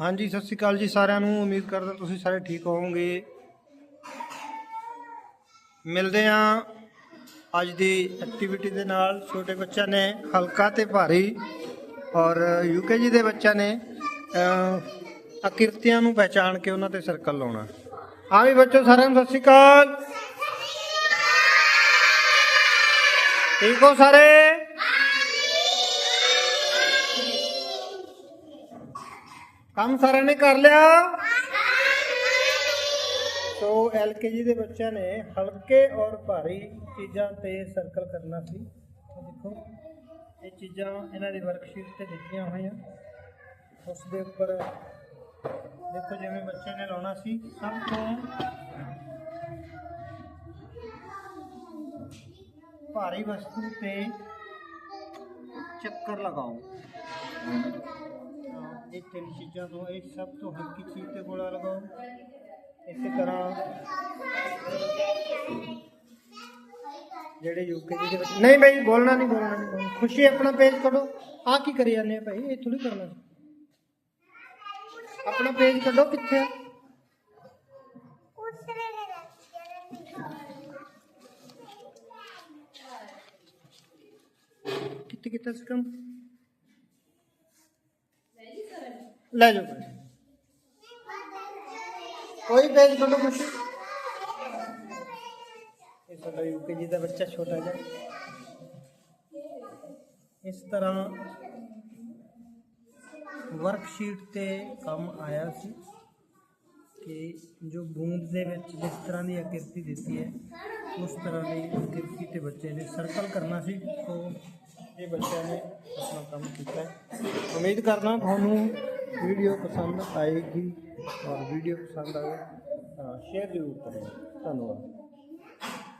ਹਾਂਜੀ, ਸਤਿ ਸ਼੍ਰੀ ਅਕਾਲ ਜੀ ਸਾਰਿਆਂ ਨੂੰ। ਉਮੀਦ ਕਰਦਾ ਤੁਸੀਂ ਸਾਰੇ ਠੀਕ ਹੋਵੋਗੇ। ਮਿਲਦੇ ਆਂ ਅੱਜ ਦੀ ਐਕਟੀਵਿਟੀ ਦੇ ਨਾਲ। ਛੋਟੇ ਬੱਚਿਆਂ ਨੇ ਹਲਕਾ ਤੇ ਭਾਰੀ ਔਰ ਯੂਕੇਜੀ ਦੇ ਬੱਚਿਆਂ ਨੇ ਅਕਿਰਤੀਆਂ ਨੂੰ ਪਹਿਚਾਣ ਕੇ ਉਹਨਾਂ ਤੇ ਸਰਕਲ ਲਾਉਣਾ। ਆ ਵੀ ਬੱਚੋ ਸਾਰਿਆਂ ਨੂੰ ਸਤਿ ਸ਼੍ਰੀ ਅਕਾਲ। ਠੀਕ ਹੋ ਸਾਰੇ? ਕੰਮ ਸਾਰਿਆਂ ਨੇ ਕਰ ਲਿਆ? ਸੋ ਐਲਕੇਜੀ ਦੇ ਬੱਚਿਆਂ ਨੇ ਹਲਕੇ ਔਰ ਭਾਰੀ ਚੀਜ਼ਾਂ ਤੇ ਸਰਕਲ ਕਰਨਾ ਸੀ। ਦੇਖੋ ਇਹ ਚੀਜ਼ਾਂ ਇਹਨਾਂ ਦੀ ਵਰਕਸ਼ੀਟ ਤੇ ਦਿੱਤੀਆਂ ਹੋਈਆਂ। ਉਸ ਦੇ ਉੱਪਰ ਦੇਖੋ ਜਿਵੇਂ ਬੱਚੇ ਨੇ ਲਾਉਣਾ ਸੀ ਸਭ ਤੋਂ ਭਾਰੀ ਵਸਤੂ ਤੇ ਚੱਕਰ ਲਗਾਓ। ਇਹ ਤਿੰਨ ਚੀਜ਼ਾਂ ਤੋਂ ਇਹ ਸਭ ਤੋਂ ਹਲਕੀ ਚੀਜ਼ ਤੇ ਗੋਲਾ ਲਗਾਓ ਇਸੇ ਤਰ੍ਹਾਂ ਜਿਹੜੇ ਯੂਕੇਜੀ ਦੇ ਵਿੱਚ ਨਹੀਂ ਬਈ ਬੋਲਣਾ ਨਹੀਂ ਬੋਲਣਾ ਨਹੀਂ ਬੋਲਣਾ। ਖੁਸ਼ੀ ਆਪਣਾ ਪੇਜ ਕੱਢੋ ਆ ਕੀ ਕਰੀ ਜਾਂਦੇ ਆ ਭਾਈ ਇਹ ਥੋੜੀ ਕਰਨਾ ਆਪਣਾ ਪੇਜ ਕੱਢੋ ਕਿੱਥੇ ਆ ਕਿੱਥੇ ਕਿੱਥੇ ਸੀ ले जाओ। कोई भेज दो तो का बच्चा छोटा जा इस तरह वर्कशीट से कम आया सी कि जो बूंद के जिस तरह की आकृति दी है, उस तरह की आकृति तो बच्चे ने सर्कल करना सी। तो ये बच्चे ने अपना काम किया। उम्मीद करना थोड़ा ਵੀਡੀਓ ਪਸੰਦ ਆਏਗੀ ਔਰ ਵੀਡੀਓ ਪਸੰਦ ਆਵੇ ਤਾਂ ਸ਼ੇਅਰ ਜ਼ਰੂਰ ਕਰਿਓ ਧੰਨਵਾਦ।